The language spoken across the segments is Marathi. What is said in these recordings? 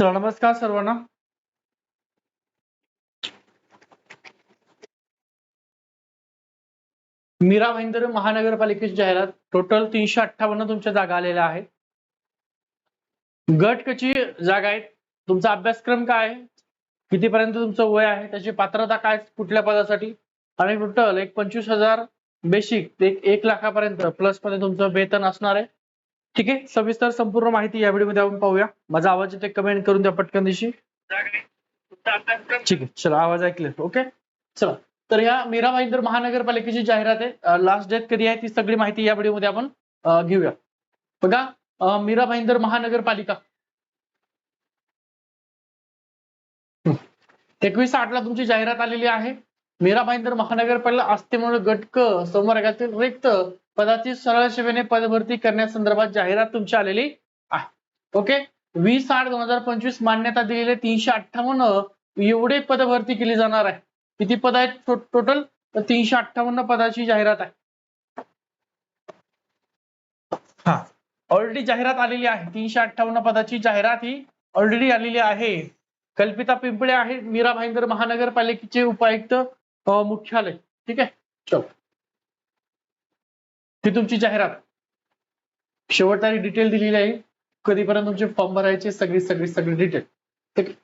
चला नमस्कार सर्वांना. मीरा भाईंदर महानगरपालिकेची जाहिरात टोटल तीनशे अठ्ठावन्न तुमच्या जागा आलेल्या आहेत. गट कची जागा आहेत? तुमचा अभ्यासक्रम काय आहे? कितीपर्यंत तुमचं वय आहे? त्याची पात्रता काय कुठल्या पदासाठी? आणि टोटल एक पंचवीस हजार बेसिक ते एक- एक लाखापर्यंत प्लसमध्ये तुमचं वेतन असणार आहे. ठीक आहे सविस्तर संपूर्ण माहिती या व्हिडिओमध्ये आपण पाहूया. माझा आवाज येते कमेंट करून द्या पटकन दिशी. ठीक आहे चला आवाज ऐकले ओके? चला तर या मीरा भाईंदर महानगरपालिकेची जाहिरात आहे. लास्ट डेट कधी आहे ती सगळी माहिती या व्हिडिओमध्ये आपण घेऊया. बघा मीरा भाईंदर महानगरपालिका. एकवीस आठ ला तुमची जाहिरात आलेली आहे. मीरा भाईंदर महानगरपालिका असतेमुळे गटक संवर्गातील रिक्त पदाची सरळ सेवेने पदभरती करण्यासंदर्भात जाहिरात तुमची आलेली आहे. ओके? वीस आठ दोन हजार पंचवीस मान्यता दिलेले तीनशे अठ्ठावन्न एवढे पदभरती केली जाणार आहे. किती पद आहेत टोटल तर तीनशे अठ्ठावन्न पदाची जाहिरात आहे. हा. ऑलरेडी जाहिरात आलेली आहे. तीनशे अठ्ठावन्न पदाची जाहिरात ही ऑलरेडी आलेली आहे. कल्पिता पिंपळे आहे मीरा भाईंदर महानगरपालिकेचे उपायुक्त मुख्यालय. ठीक आहे? चल. ती तुमची जाहिरात. शेवट तारीख डिटेल दिलेली आहे. कधीपर्यंत तुमचे फॉर्म भरायचे सगळी सगळी सगळी डिटेल ठीक आहे?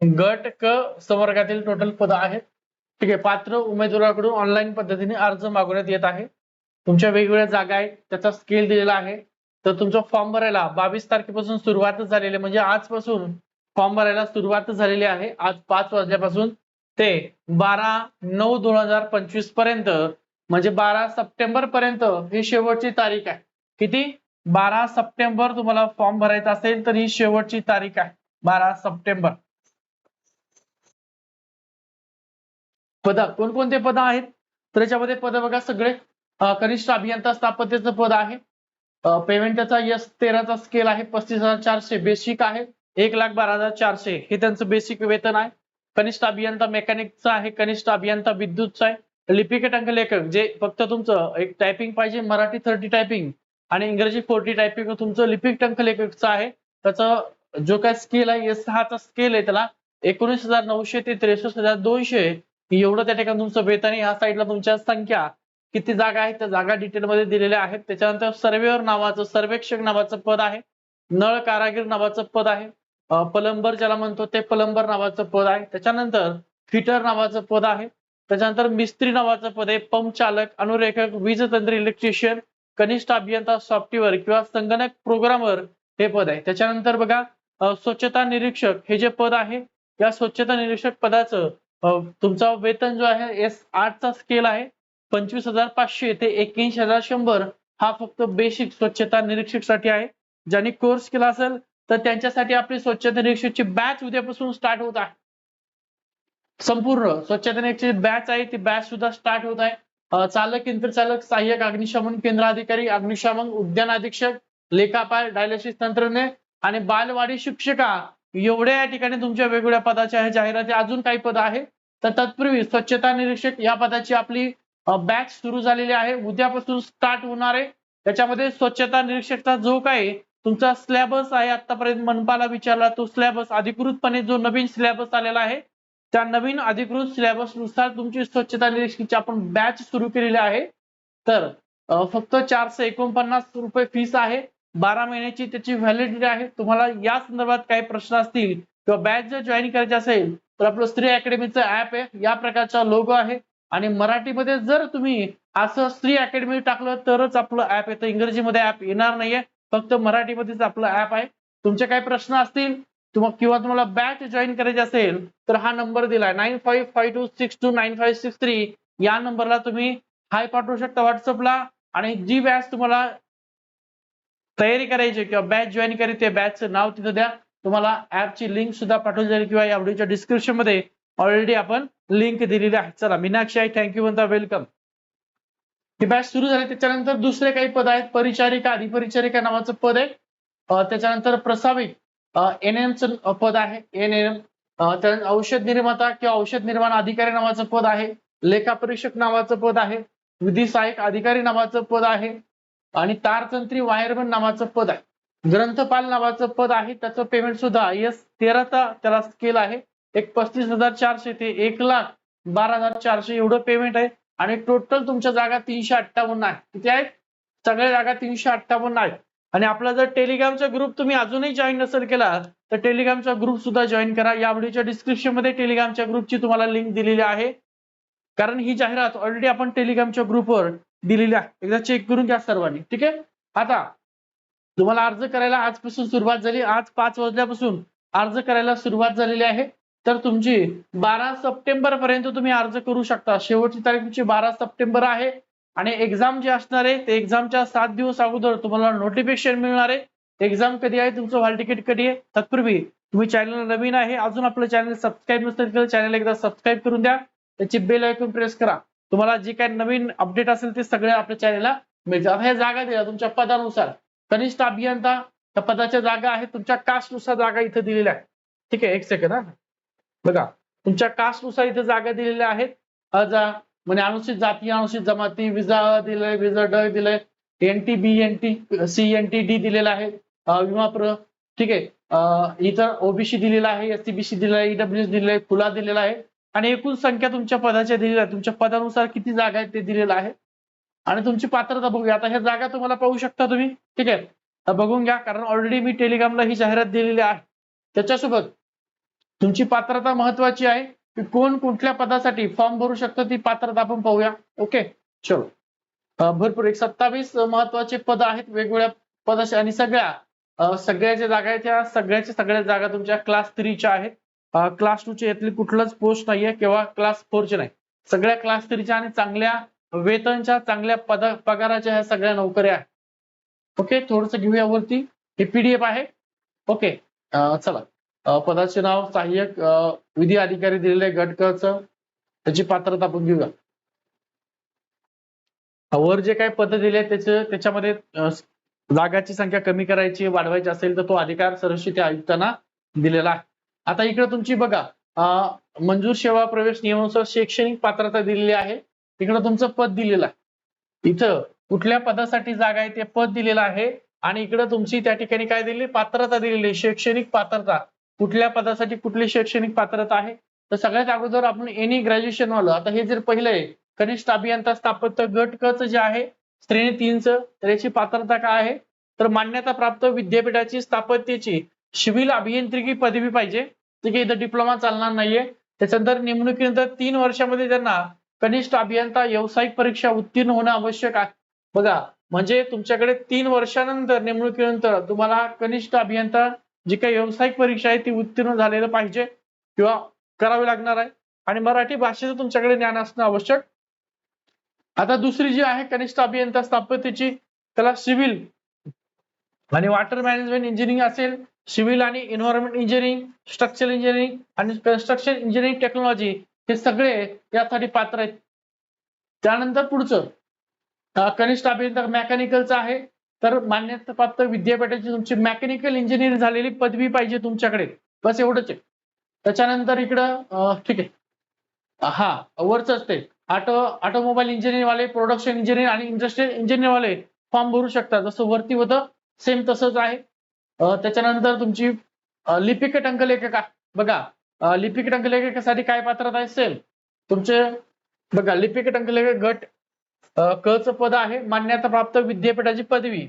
गट क संवर्गातील टोटल पद आहेत. ठीक आहे पात्र उमेदवाराकडून ऑनलाईन पद्धतीने अर्ज मागवण्यात येत आहे. तुमच्या वेगवेगळ्या जागा आहेत त्याचा स्केल दिलेला आहे. तर तुमचा फॉर्म भरायला बावीस तारखेपासून सुरुवातच झालेली आहे. म्हणजे आजपासून फॉर्म भरायला सुरुवात झालेली आहे. आज पाच वाजल्यापासून ते बारा नऊ दोन हजार पंचवीसपर्यंत म्हणजे बारा सप्टेंबर पर्यंत ही शेवटची तारीख आहे. किती? बारा सप्टेंबर तुम्हाला फॉर्म भरायचा असेल तर ही शेवटची तारीख आहे. बारा सप्टेंबर. पद कोणकोणते पद आहेत? तर याच्यामध्ये पद बघा सगळे. कनिष्ठ अभियंता स्थापत्याचं पद आहे. पेमेंट त्याचा यस तेराचा स्केल आहे पस्तीस हजार चारशे बेसिक आहे एक लाख बारा हजार चारशे. हे त्यांचं बेसिक वेतन आहे. कनिष्ठ अभियंता मेकॅनिकचा आहे कनिष्ठ अभियंता विद्युतचा आहे. लिपिक टंक लेखक जे फक्त तुमचं एक टायपिंग पाहिजे मराठी थर्टी टायपिंग आणि इंग्रजी फोर्टी टायपिंग तुमचं लिपिक टंक लेखकचं आहे. त्याचा जो काय स्केल आहे एस सहाचा स्केल आहे त्याला एकोणीस हजार नऊशे ते त्रेसष्ट हजार दोनशे. एवढं त्या ठिकाणी तुमचं वेतन आहे. ह्या साईडला तुमच्या संख्या. किती जागा आहेत त्या जागा डिटेलमध्ये दिलेल्या आहेत. त्याच्यानंतर सर्वेअर नावाचं सर्वेक्षक नावाचं पद आहे. नळ कारागीर नावाचं पद आहे. पलंबर प्लंबर ज्याला म्हणतो ते प्लंबर नावाचं पद आहे. त्याच्यानंतर फिटर नावाचं पद आहे. त्याच्यानंतर मिस्त्री नावाचं पद आहे. पंप चालक अनुरेखक वीज तंत्र इलेक्ट्रिशियन कनिष्ठ अभियंता सॉफ्टवेअर किंवा संगणक प्रोग्रामर हे पद आहे. त्याच्यानंतर बघा स्वच्छता निरीक्षक हे जे पद आहे या स्वच्छता निरीक्षक पदाचं तुमचा वेतन जो आहे एस आठचा स्केल आहे. पंचवीस हजार पाचशे ते एक्क्याऐंशी हजार शंभर हा फक्त बेसिक स्वच्छता निरीक्षकसाठी आहे. ज्यांनी कोर्स केला असेल तर त्यांच्यासाठी आपली स्वच्छता निरीक्षकची बॅच उद्यापासून स्टार्ट होत आहे. संपूर्ण स्वच्छता निरीक्षक बॅच आहे ती बॅच सुद्धा स्टार्ट होत आहे. चालक यंत्रचालक सहाय्यक अग्निशमन केंद्र अधिकारी अग्निशमन उद्यान अधीक्षक लेखापाल डायलिसिस तंत्रज्ञ आणि बालवाडी शिक्षिका एवढ्या या ठिकाणी तुमच्या वेगवेगळ्या पदाच्या जाहिराती अजून काही पद आहे तर तत्पूर्वी स्वच्छता निरीक्षक या पदाची आपली बॅच सुरू झालेली आहे. उद्यापासून स्टार्ट होणार आहे. त्याच्यामध्ये स्वच्छता निरीक्षकचा जो काही तुमचा स्लॅबस आहे आतापर्यंत मनपाला विचारला तो स्लॅबस अधिकृतपणे जो नवीन स्लॅबस आलेला आहे त्या नवीन अधिकृत सिलेबसनुसार तुमची स्वच्छता निरीक्षकची आपण बॅच सुरू केलेली आहे. तर फक्त चारशे एकोणपन्नास रुपये फीस आहे. बारा महिन्याची त्याची व्हॅलिडिटी आहे. तुम्हाला या संदर्भात काही प्रश्न असतील किंवा बॅच जर जॉईन करायची असेल तर आपलं स्त्री अकॅडमीचं ऍप आहे. या प्रकारचा लोगो आहे. आणि मराठीमध्ये जर तुम्ही असं स्त्री अकॅडमी टाकलं तरच आपलं ऍप येतं. इंग्रजीमध्ये ऍप येणार नाहीये. फक्त मराठीमध्येच आपलं ऍप आहे. तुमचे काही प्रश्न असतील किंवा तुम्हाला बॅच जॉईन करायची असेल तर हा नंबर दिलाय. Nine five five two six two nine five six three या नंबरला तुम्ही हाय पाठवू शकता व्हॉट्सअपला आणि जी बॅच तुम्हाला तयारी करायची किंवा बॅच जॉईन करायची त्या बॅचचं नाव तिथं द्या. तुम्हाला ऍपची लिंक सुद्धा पाठवली जाईल किंवा या व्हिडिओच्या डिस्क्रिप्शनमध्ये ऑलरेडी आपण लिंक दिलेली आहे. चला मीनाक्षी आहे थँक्यू म्हणता वेलकम ही बॅच सुरू झाली. त्याच्यानंतर दुसरे काही पद आहेत. परिचारिका अधिपरिचारिका नावाचं पद आहे. त्याच्यानंतर प्रसाविक एन एमचं पद आहे. एन एम त्यानंतर औषध निर्माता किंवा औषध निर्माण अधिकारी नावाचं पद आहे. लेखा परीक्षक नावाचं पद आहे. विधी सहाय्यक अधिकारी नावाचं पद आहे. आणि तारतंत्री वायरमन नावाचं पद आहे. ग्रंथपाल नावाचं पद आहे. त्याचं पेमेंट सुद्धा एस तेराचा त्याला स्केल आहे. एक पस्तीस हजार चारशे ते एक लाख बारा हजार चारशे एवढं पेमेंट आहे. आणि टोटल तुमच्या जागा तीनशे अठ्ठावन्न आहे. किती आहेत सगळ्या जागा तीनशे अठ्ठावन्न आहेत आणि आपला जर टेलिग्रामचा ग्रुप तुम्ही अजूनही जॉईन नसेल केला तर टेलिग्रामचा ग्रुप सुद्धा जॉईन करा. या व्हिडिओच्या डिस्क्रिप्शनमध्ये टेलिग्रामच्या ग्रुपची तुम्हाला लिंक दिलेली आहे. कारण ही जाहिरात ऑलरेडी आपण टेलिग्रामच्या ग्रुपवर दिलेली आहे. एकदा चेक करून घ्या सर्वांनी. ठीक आहे? आता तुम्हाला अर्ज करायला आजपासून सुरुवात झाली. आज पाच वाजल्यापासून अर्ज करायला सुरुवात झालेली आहे. तर तुमची बारा सप्टेंबर पर्यंत तुम्ही अर्ज करू शकता. शेवटची तारीख तुमची बारा सप्टेंबर आहे. आणि एक्झाम जे असणार आहे ते एक्झामच्या सात दिवस अगोदर तुम्हाला नोटिफिकेशन मिळणार आहे. एक्झाम कधी आहे तुमचं हॉल तिकीट कधी आहे तत्पूर्वी तुम्ही चॅनल नवीन आहे अजून आपलं चॅनल सबस्क्राईब नसेल केलं चॅनल एकदा सबस्क्राईब करून द्या. त्याची बेल ऐकून प्रेस करा. तुम्हाला जे काही नवीन अपडेट असेल ते सगळे आपल्या चॅनलला मिळतात ह्या जागा दिल्या तुमच्या पदानुसार. कनिष्ठ अभियंता त्या पदाच्या जागा आहेत. तुमच्या कास्टनुसार जागा इथे दिलेल्या आहेत. ठीक आहे एक सेकंड हा. बघा तुमच्या कास्टनुसार इथे जागा दिलेल्या आहेत. अजा म्हणजे अनुसूचित जाती अनुसूचित जमाती विजा दिलंय विजा ड दिलंय. N T B N T C N T D दिलेला आहे. विमा प्र ठीक आहे. इतर ओबीसी दिलेला आहे एस सी बी सी दिलेला आहे ईडब्ल्यू दिलेला आहे खुला दिलेला आहे. आणि एकूण संख्या तुमच्या पदाच्या दिलेल्या आहे तुमच्या पदानुसार किती जागा आहेत ते दिलेलं आहे. आणि तुमची पात्रता बघूया. आता ह्या जागा तुम्हाला पाहू शकता तुम्ही. ठीक आहे. बघून घ्या कारण ऑलरेडी मी टेलिग्रामला ही जाहिरात दिलेली आहे. त्याच्यासोबत तुमची पात्रता महत्वाची आहे. की कोण कुठल्या पदासाठी फॉर्म भरू शकतो ती पात्रता आपण पाहूया. ओके चलो. भरपूर. एक सत्तावीस महत्त्वाचे पद आहेत. वेगवेगळ्या पदाशी आणि सगळ्या सगळ्याच्या जागाच्या सगळ्याच्या सगळ्या जागा तुमच्या क्लास थ्रीच्या आहेत. क्लास टूच्या यातली कुठलाच पोस्ट नाहीये किंवा क्लास फोरचे नाही. सगळ्या क्लास थ्रीच्या आणि चांगल्या वेतनच्या चांगल्या पद पगाराच्या ह्या सगळ्या नोकऱ्या आहेत. ओके थोडस घेऊया वरती. हे पीडीएफ आहे. ओके चला. पदाचे नाव सहाय्यक विधी अधिकारी दिलेले गटकच त्याची पात्रता आपण घेऊया. वर जे काही पद दिले त्याचे त्याच्यामध्ये जागाची संख्या कमी करायची वाढवायची असेल तर तो अधिकार सरस्वती आयुक्तांना दिलेला आहे. आता इकडे तुमची बघा मंजूर सेवा प्रवेश नियमानुसार शैक्षणिक पात्रता दिलेली आहे. इकडं तुमचं पद दिलेलं आहे. इथं कुठल्या पदासाठी जागा आहे ते पद दिलेलं आहे. आणि इकडं तुमची त्या ठिकाणी काय दिली पात्रता दिलेली शैक्षणिक पात्रता. कुठल्या पदासाठी कुठली शैक्षणिक पात्रता आहे? तर सगळ्यात अगोदर आपण एनी ग्रॅज्युएशन वालं. आता हे जर पहिलं आहे कनिष्ठ अभियंता स्थापत्य गट कच जे आहे श्रेणी तीनचं तर याची पात्रता काय आहे? तर मान्यता प्राप्त विद्यापीठाची स्थापत्याची सिव्हिल अभियांत्रिकी पदवी पाहिजे. ठीक आहे इथं डिप्लोमा चालणार नाहीये. त्याच्यानंतर नेमणुकीनंतर तीन वर्षामध्ये त्यांना कनिष्ठ अभियंता व्यावसायिक परीक्षा उत्तीर्ण होणं आवश्यक आहे. बघा म्हणजे तुमच्याकडे तीन वर्षानंतर नेमणुकीनंतर तुम्हाला कनिष्ठ अभियंता जी काही व्यावसायिक परीक्षा आहे ती उत्तीर्ण झालेलं पाहिजे किंवा करावी लागणार आहे. आणि मराठी भाषेचं तुमच्याकडे ज्ञान असणं आवश्यक. आता दुसरी जी आहे कनिष्ठ अभियंता स्थापत्यची त्याला सिव्हिल आणि वॉटर मॅनेजमेंट इंजिनिअरिंग असेल. सिव्हिल आणि एन्व्हायरमेंट इंजिनिअरिंग स्ट्रक्चरल इंजिनिअरिंग आणि कन्स्ट्रक्शन इंजिनिअरिंग टेक्नॉलॉजी हे सगळे यासाठी पात्र आहेत. त्यानंतर पुढचं कनिष्ठ अभियंता मेकॅनिकलचं आहे. तर मान्यता प्राप्त विद्यापीठाची तुमची मेकॅनिकल इंजिनिअर झालेली पदवी पाहिजे तुमच्याकडे. बस एवढंच आहे. त्याच्यानंतर इकडं ठीक आहे. हा वरच असते ऑटो ऑटोमोबाईल इंजिनिअरिंग वाले प्रोडक्शन इंजिनिअर आणि इंडस्ट्रियल इंजिनिअरिंग वाले फॉर्म भरू शकतात. जसं वरती होतं सेम तसंच आहे. त्याच्यानंतर तुमची लिपिक टंकलेखका बघा लिपिक टंकलेखकासाठी काय पात्रता आहे सेम तुमचे बघा लिपिक टंकलेखक गट क च पद आहे मान्यता प्राप्त विद्यापीठाची पदवी.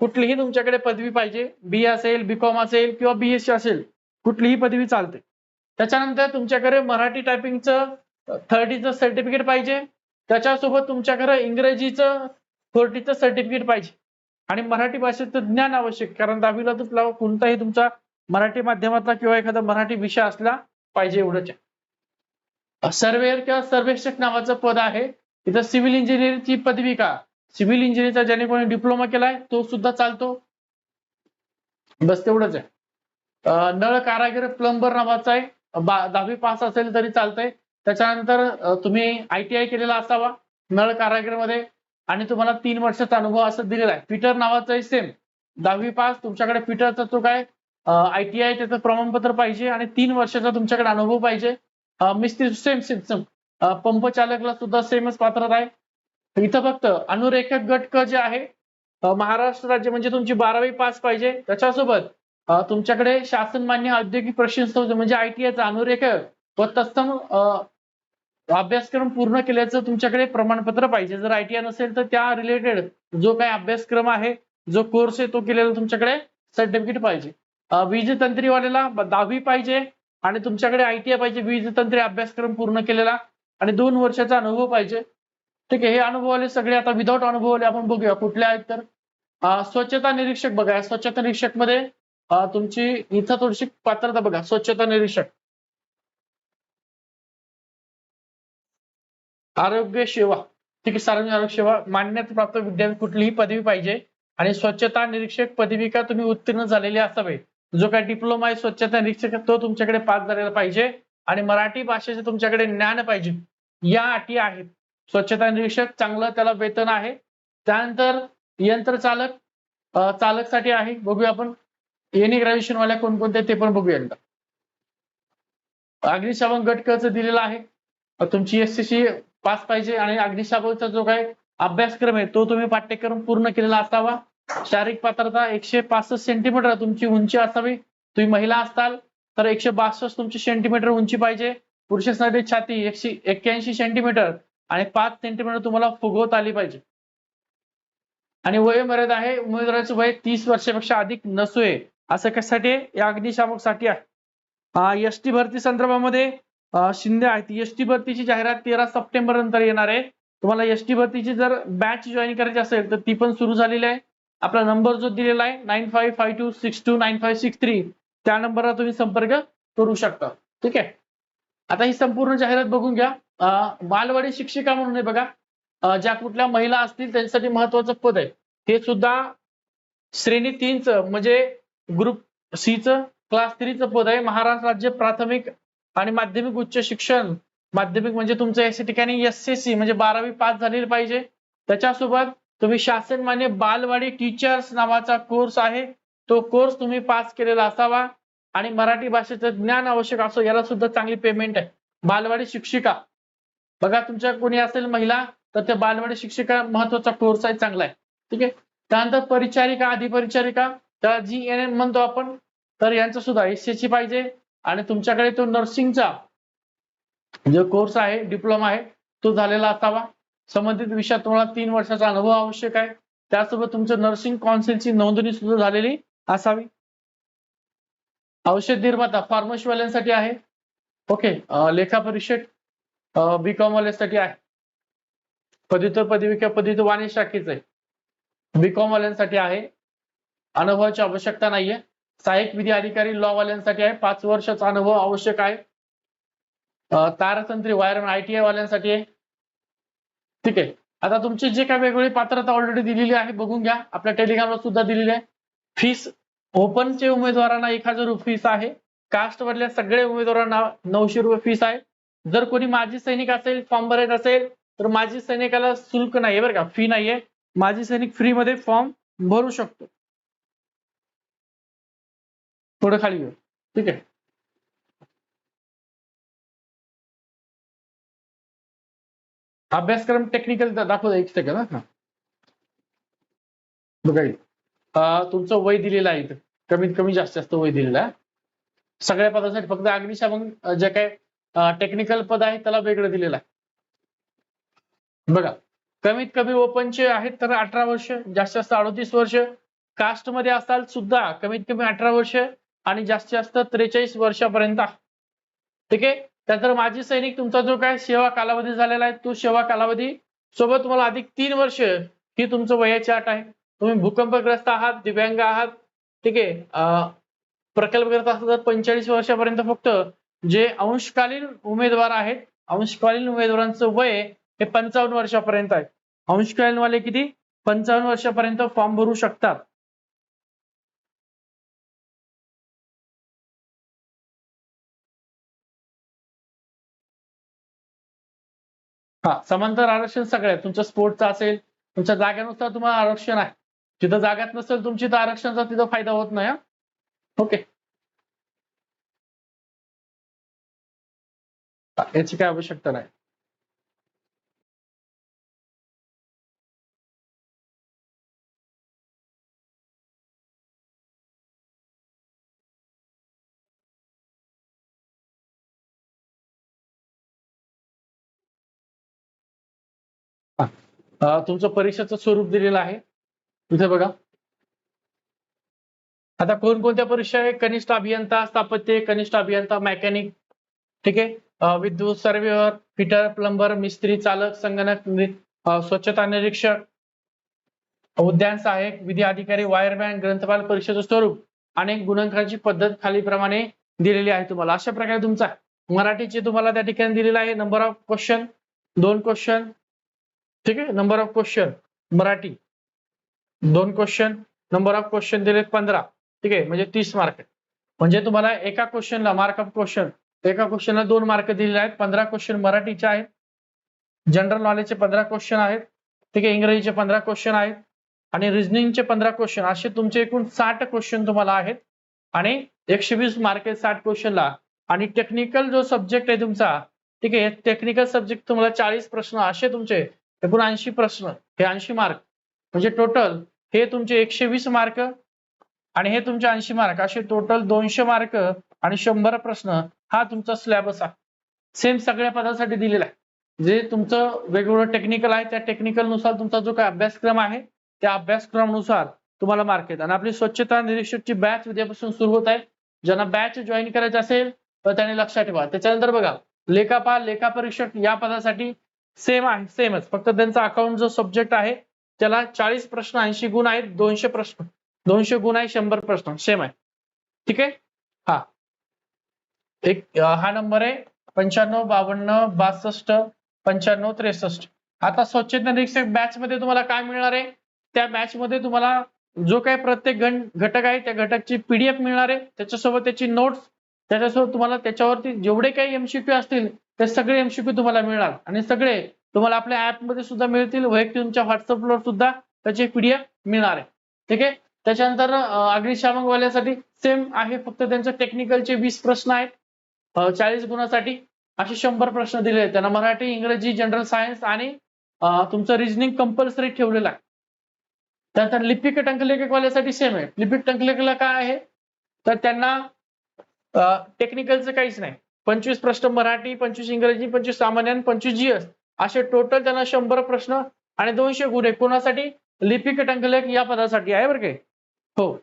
कुठलीही तुमच्याकडे पदवी पाहिजे. बी असेल बीकॉम असेल किंवा बीएससी असेल कुठलीही पदवी चालते. त्याच्यानंतर तुमच्याकडे मराठी टायपिंगचं थर्टीचं सर्टिफिकेट पाहिजे. त्याच्यासोबत तुमच्याकडे इंग्रजीचं फोर्टीचं सर्टिफिकेट पाहिजे. आणि मराठी भाषेचं ज्ञान आवश्यक कारण दहावीला तुला कोणताही तुमचा मराठी माध्यमातला किंवा एखादा मराठी विषय असला पाहिजे एवढंच. सर्वेअर किंवा सर्वेक्षक नावाचं पद आहे. इथं सिव्हिल इंजिनिअरिंगची पदवी का? सिव्हिल इंजिनिअरिंगचा ज्याने कोणी डिप्लोमा केलाय तो सुद्धा चालतो. बस तेवढंच आहे. नळ कारागीर प्लंबर नावाचा आहे दहावी पास असेल तरी चालतंय. त्याच्यानंतर तुम्ही आयटीआय केलेला असावा नळ कारागीरमध्ये. आणि तुम्हाला तीन वर्षाचा अनुभव असं दिलेला आहे. पीटर नावाचं सेम दहावी पास तुमच्याकडे पीटरचा तो काय? आयटीआय त्याचं प्रमाणपत्र पाहिजे आणि तीन वर्षाचा तुमच्याकडे अनुभव पाहिजे. मिस्त्री सेम सेम सेम पंप चालकला सुद्धा सेमच पात्रता आहे. इथं फक्त अनुरेखक गट क जे आहे महाराष्ट्र राज्य म्हणजे तुमची बारावी पास पाहिजे. त्याच्यासोबत तुमच्याकडे शासन मान्य औद्योगिक प्रशिक्षण संस्था म्हणजे आयटीआयचा अनुरेखक व तत्सम अभ्यासक्रम पूर्ण केल्याचं तुमच्याकडे प्रमाणपत्र पाहिजे. जर आयटीआय नसेल तर त्या रिलेटेड जो काही अभ्यासक्रम आहे जो कोर्स आहे तो केलेला तुमच्याकडे सर्टिफिकेट पाहिजे. वीज तंत्रीवाल्याला दहावी पाहिजे आणि तुमच्याकडे आयटीआय पाहिजे. वीज तंत्री अभ्यासक्रम पूर्ण केलेला. आणि दोन वर्षाचा अनुभव पाहिजे. ठीक आहे हे अनुभवले सगळे. आता विदाऊट आले आपण बघूया कुठले आहेत तर. स्वच्छता निरीक्षक बघा. स्वच्छता निरीक्षकमध्ये तुमची इथं थोडीशी पात्रता बघा. स्वच्छता निरीक्षक. आरोग्य सेवा. ठीक आहे सार्वजनिक आरोग्य सेवा. मान्यता प्राप्त विद्यापीठ कुठलीही पदवी पाहिजे. आणि स्वच्छता निरीक्षक पदविका तुम्ही उत्तीर्ण झालेले असावे? जो काही डिप्लोमा आहे स्वच्छता निरीक्षक तो तुमच्याकडे पास झालेला पाहिजे. आणि मराठी भाषेचे तुमच्याकडे ज्ञान पाहिजे. या अटी आहेत. स्वच्छता निरीक्षक चांगलं त्याला वेतन आहे. त्यानंतर यंत्रचालक चालकसाठी आहे. बघूया आपण. एनी ग्रॅज्युएशन वाल्या कोणकोणत्या ते पण बघूया एकदा. अग्निशामक गटकच दिलेला आहे. अं, तुमची एससीसी पास पाहिजे आणि अग्निशामकचा जो काही अभ्यासक्रम आहे तो तुम्ही पाठ्यक्रम पूर्ण केलेला असावा. शारीरिक पात्रता एकशे पासष्ट सेंटीमीटर तुमची उंची असावी. तुम्ही महिला असताल तर एकशे बासष्ट तुमची सेंटीमीटर उंची पाहिजे. पुरुषांसाठी छाती एकशे एक्क्याऐंशी सेंटीमीटर आणि पाच सेंटीमीटर तुम्हाला फुगवत आली पाहिजे. आणि वयोमर्यादा आहे उमेदवाराचं वय तीस वर्षापेक्षा अधिक नसोय असं कशासाठी या अग्निशामकसाठी आहे एस टी भरती संदर्भामध्ये शिंदे आहेत. एस टी भरतीची जाहिरात तेरा सप्टेंबर नंतर येणार आहे. तुम्हाला एस टी भरतीची जर बॅच जॉईन करायची असेल तर ती पण सुरू झालेली आहे. आपला नंबर जो दिलेला आहे nine five five two six two nine five six three त्या नंबरला तुम्ही संपर्क करू शकता. ठीक आहे? आता ही संपूर्ण जाहिरात बघून घ्या. बालवाडी शिक्षिका म्हणून आहे बघा. ज्या कुठल्या महिला असतील त्यांच्यासाठी महत्वाचं पद आहे. हे सुद्धा श्रेणी तीनच म्हणजे ग्रुप सीच क्लास थ्रीचं पद आहे. महाराष्ट्र राज्य प्राथमिक आणि माध्यमिक उच्च शिक्षण. माध्यमिक म्हणजे तुमचं या ठिकाणी एस एस सी म्हणजे बारावी पास झालेली पाहिजे. त्याच्यासोबत तुम्ही शासन मान्य बालवाडी टीचर्स नावाचा कोर्स आहे. तो कोर्स तुम्ही पास केलेला असावा. आणि मराठी भाषेचं ज्ञान आवश्यक असो याला सुद्धा चांगली पेमेंट आहे. बालवाडी शिक्षिका. बघा तुमच्या कोणी असेल महिला तर त्या बालवाडी शिक्षिका महत्त्वाचा कोर्स आहे चांगला आहे. ठीक आहे? त्यानंतर परिचारिका अधिपरिचारिका त्याला जी एन एम म्हणतो आपण तर यांचं सुद्धा एस ची पाहिजे. आणि तुमच्याकडे तो नर्सिंगचा जो कोर्स आहे डिप्लोमा आहे तो झालेला असावा. संबंधित विषयात तुम्हाला तीन वर्षाचा अनुभव आवश्यक आहे. त्यासोबत तुमचं नर्सिंग काउन्सिलची नोंदणी सुद्धा झालेली असावी. औषध निर्माता फार्मसीवाल्यांसाठी आहे. ओके लेखा परीक्षक बी कॉम वाल्यांसाठी आहे. पदव्युत्तर पदविका पदव्युत्तर वाणिज्य शाखेच आहे. बी कॉम वाल्यांसाठी आहे. अनुभवाची आवश्यकता नाहीये. सहाय्यक विधी अधिकारी लॉ वाल्यांसाठी आहे. पाच वर्षाचा अनुभव आवश्यक आहे. तारतंत्री वायरमॅन आयटीआय वाल्यांसाठी आहे. ठीक आहे. आता तुमची जे काही वेगवेगळी पात्रता ऑलरेडी दिलेली आहे बघून घ्या. आपल्या टेलिग्रामला सुद्धा दिलेली आहे. फीस ओपनचे उमेदवारांना एक हजार रुपये फीस आहे. कास्ट मधल्या सगळ्या उमेदवारांना नऊशे रुपये फीस आहे. जर कोणी माजी सैनिक असेल फॉर्म भरायचा असेल तर माजी सैनिकाला शुल्क नाहीये बरं का फी नाहीये. माजी सैनिक फ्री मध्ये फॉर्म भरू शकतो. थोडं खाली घेऊ ठीक आहे. अभ्यासक्रम टेक्निकल दाखवतो एक सेकंद हा. बघा तुमचं वय दिलेलं आहे इथं. कमीत कमी जास्त जास्त वय दिलेलं आहे. सगळ्या पदासाठी फक्त अग्निशामक जे काय टेक्निकल पद आहे त्याला वेगळं दिलेलं आहे. बघा कमीत कमी ओपनचे आहेत तर अठरा वर्ष जास्तीत जास्त अडतीस वर्ष. कास्टमध्ये असाल सुद्धा कमीत कमी अठरा वर्ष आणि जास्तीत जास्त त्रेचाळीस वर्षापर्यंत ठीक आहे? त्यानंतर माजी सैनिक तुमचा जो काय सेवा कालावधी झालेला आहे तो सेवा कालावधी सोबत तुम्हाला अधिक तीन वर्ष ही तुमचं वयाची अट आहे. तुम्ही भूकंपग्रस्त आहात दिव्यांग आहात ठीक आहे प्रकल्पग्रस्त असतात तर पंचेचाळीस वर्षापर्यंत फक्त जे अंशकालीन उमेदवार आहेत अंशकालीन उमेदवारांचं वय हे पंचावन्न वर्षापर्यंत आहे. अंशकालीन वाले किती? पंचावन्न वर्षापर्यंत फॉर्म भरू शकतात. हा समांतर आरक्षण सगळ्यात तुमचं स्पोर्टचं असेल तुमच्या जागेनुसार तुम्हाला आरक्षण आहे. तिथं जागात नसेल तुमची तर आरक्षणाचा तिथं फायदा होत नाही ओके याची काय आवश्यकता नाही. तुमचं परीक्षेचं स्वरूप दिलेलं आहे. इथे बघा. आता कोणकोणत्या परीक्षा आहे कनिष्ठ अभियंता स्थापत्य कनिष्ठ अभियंता मेकॅनिक ठीक आहे? विद्युत सर्वेअर फिटर प्लंबर मिस्त्री चालक संगणक स्वच्छता निरीक्षक उद्यान सहाय्यक विधी अधिकारी वायरमॅन ग्रंथपाल परीक्षेचं स्वरूप आणि गुणांकाची पद्धत खालीप्रमाणे दिलेली आहे तुम्हाला. अशा प्रकारे तुमचा मराठीचे तुम्हाला त्या ठिकाणी दिलेलं आहे. नंबर ऑफ क्वेश्चन दोन क्वेश्चन ठीक आहे? Number of question Marathi. दोन क्वेश्चन नंबर ऑफ क्वेश्चन दिलेत पंधरा. ठीक आहे? म्हणजे तीस मार्क म्हणजे तुम्हाला एका क्वेश्चनला मार्क ऑफ क्वेश्चन एका क्वेश्चनला दोन मार्क दिलेले आहेत. पंधरा क्वेश्चन मराठीचे आहेत. जनरल नॉलेजचे पंधरा क्वेश्चन आहेत. ठीक आहे? इंग्रजीचे पंधरा क्वेश्चन आहेत. आणि रिजनिंगचे पंधरा क्वेश्चन असे तुमचे एकूण साठ क्वेश्चन तुम्हाला आहेत. आणि एकशे वीस मार्क आहेत साठ क्वेश्चनला आणि टेक्निकल जो सब्जेक्ट आहे तुमचा ठीक आहे? टेक्निकल सब्जेक्ट तुम्हाला चाळीस प्रश्न असे तुमचे एकूण ऐंशी प्रश्न हे ऐंशी मार्क म्हणजे टोटल हे तुमचे एकशे वीस मार्क आणि हे तुमचे ऐंशी मार्क असे टोटल दोनशे मार्क आणि शंभर प्रश्न हा तुमचा सिलेबस आहे. सेम सगळ्या पदासाठी दिलेला आहे. जे तुमचं वेगवेगळं टेक्निकल आहे त्या टेक्निकलनुसार तुमचा जो काय अभ्यासक्रम आहे त्या अभ्यासक्रमानुसार तुम्हाला मार्क येतात. आणि आपली स्वच्छता निरीक्षकची बॅच उद्यापासून सुरू होत आहे. ज्यांना बॅच जॉईन करायची असेल तर त्याने लक्षात ठेवा. त्याच्यानंतर बघा लेखापाल लेखापरीक्षक या पदासाठी सेम आहे सेमच फक्त त्यांचा अकाउंट जो सब्जेक्ट आहे त्याला चाळीस प्रश्न ऐंशी गुण आहेत दोनशे प्रश्न. दोनशे गुण आहे शंभर प्रश्न. सेम आहे. ठीक आहे? हा. एक हा नंबर आहे. पंच्याण्णव बावन्न बासष्ट पंच्याण्णव त्रेसष्ट. आता स्वच्छता निरीक्षक बॅच मध्ये तुम्हाला काय मिळणार आहे? त्या बॅच मध्ये तुम्हाला जो काही प्रत्येक घन घटक आहे त्या घटकची पीडीएफ मिळणार आहे. त्याच्यासोबत त्याची नोट्स त्याच्यासोबत तुम्हाला त्याच्यावरती जेवढे काही एमसीक्यू असतील ते सगळे एमसीक्यू तुम्हाला मिळणार. आणि सगळे तुम्हाला आपल्या ऍपमध्ये सुद्धा मिळतील. वैयक्तिक तुमच्या व्हॉट्सअपवर सुद्धा त्याची पीडीएफ मिळणार आहे. ठीक आहे? त्याच्यानंतर अग्निशामकवाल्यासाठी अग्निशामक वाल्यासाठी सेम आहे. फक्त त्यांचं टेक्निकलचे वीस प्रश्न आहेत. चाळीस गुणासाठी असे शंभर प्रश्न दिले आहेत. त्यांना मराठी इंग्रजी जनरल सायन्स आणि तुमचं रिजनिंग कंपल्सरी ठेवलेलं आहे. त्यानंतर लिपिक टंकलेखकवाल्यासाठी सेम आहे. लिपिक टंकलेखला काय आहे? तर त्यांना टेक्निकलचं काहीच नाही. पंचवीस प्रश्न मराठी पंचवीस इंग्रजी पंचवीस सामान्य पंचवीस जीएस असे टोटल त्यांना शंभर प्रश्न आणि दोनशे गुन्हे. कोणासाठी? लिपिक टंकलेख या पदासाठी आहे बरं काय हो.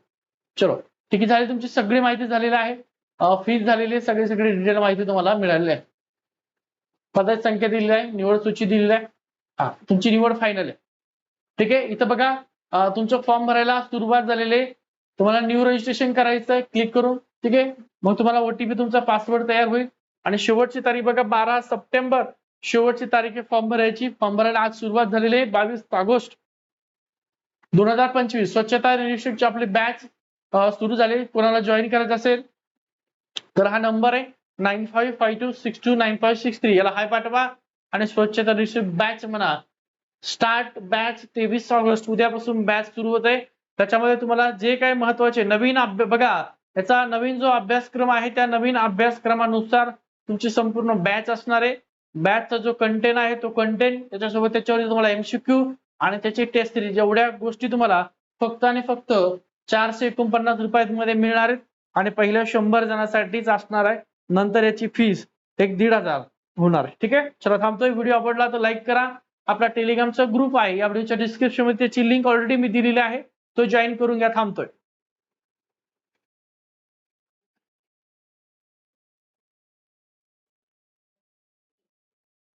चलो. ठीक आहे झाली तुमची सगळी माहिती झालेली आहे. फीज झालेली आहे सगळी सगळी डिटेल माहिती तुम्हाला मिळालेली आहे. पदाची संख्या दिलेली आहे निवड सूची दिलेली आहे. हा तुमची निवड फायनल आहे. ठीक आहे इथं बघा तुमचं फॉर्म भरायला सुरुवात झालेली आहे. तुम्हाला न्यू रजिस्ट्रेशन करायचं आहे क्लिक करून. ठीक आहे मग तुम्हाला ओटीपी तुमचा पासवर्ड तयार होईल. आणि शेवटची तारीख बघा बारा सप्टेंबर. शेवटची तारीख आहे फॉर्म भरायची. फॉर्म भरायला आज सुरुवात झालेली आहे. बावीस ऑगस्ट दोन हजार पंचवीस. स्वच्छता निरीक्षकची आपली बॅच सुरू झाली कोणाला जॉईन करायचं असेल तर हा नंबर आहे. Nine five five two six two nine five six three याला हाय पाठवा आणि स्वच्छता निरीक्षक बॅच म्हणा. स्टार्ट बॅच तेवीस ऑगस्ट. उद्यापासून बॅच सुरू होत आहे त्याच्यामध्ये तुम्हाला जे काही महत्त्वाचे नवीन बघा याचा नवीन जो अभ्यासक्रम आहे त्या नवीन अभ्यासक्रमानुसार तुमची संपूर्ण बॅच असणार आहे. बॅचचा जो कंटेंट आहे तो कंटेंट त्याच्यासोबत त्याच्यावर तुम्हाला एमसीक्यू आणि त्याची टेस्ट सिरीज एवढ्या गोष्टी तुम्हाला फक्त आणि फक्त चारशे एकोणपन्नास रुपयामध्ये मिळणार आहेत. आणि पहिल्या शंभर जणांसाठीच असणार आहे. नंतर याची फीस एक दीड हजार होणार आहे. ठीक आहे? चला थांबतोय. व्हिडिओ आवडला तर लाईक करा. आपला टेलिग्रामचा ग्रुप आहे. या व्हिडिओच्या डिस्क्रिप्शनमध्ये त्याची लिंक ऑलरेडी मी दिलेली आहे. तो जॉईन करून घ्या. थांबतोय.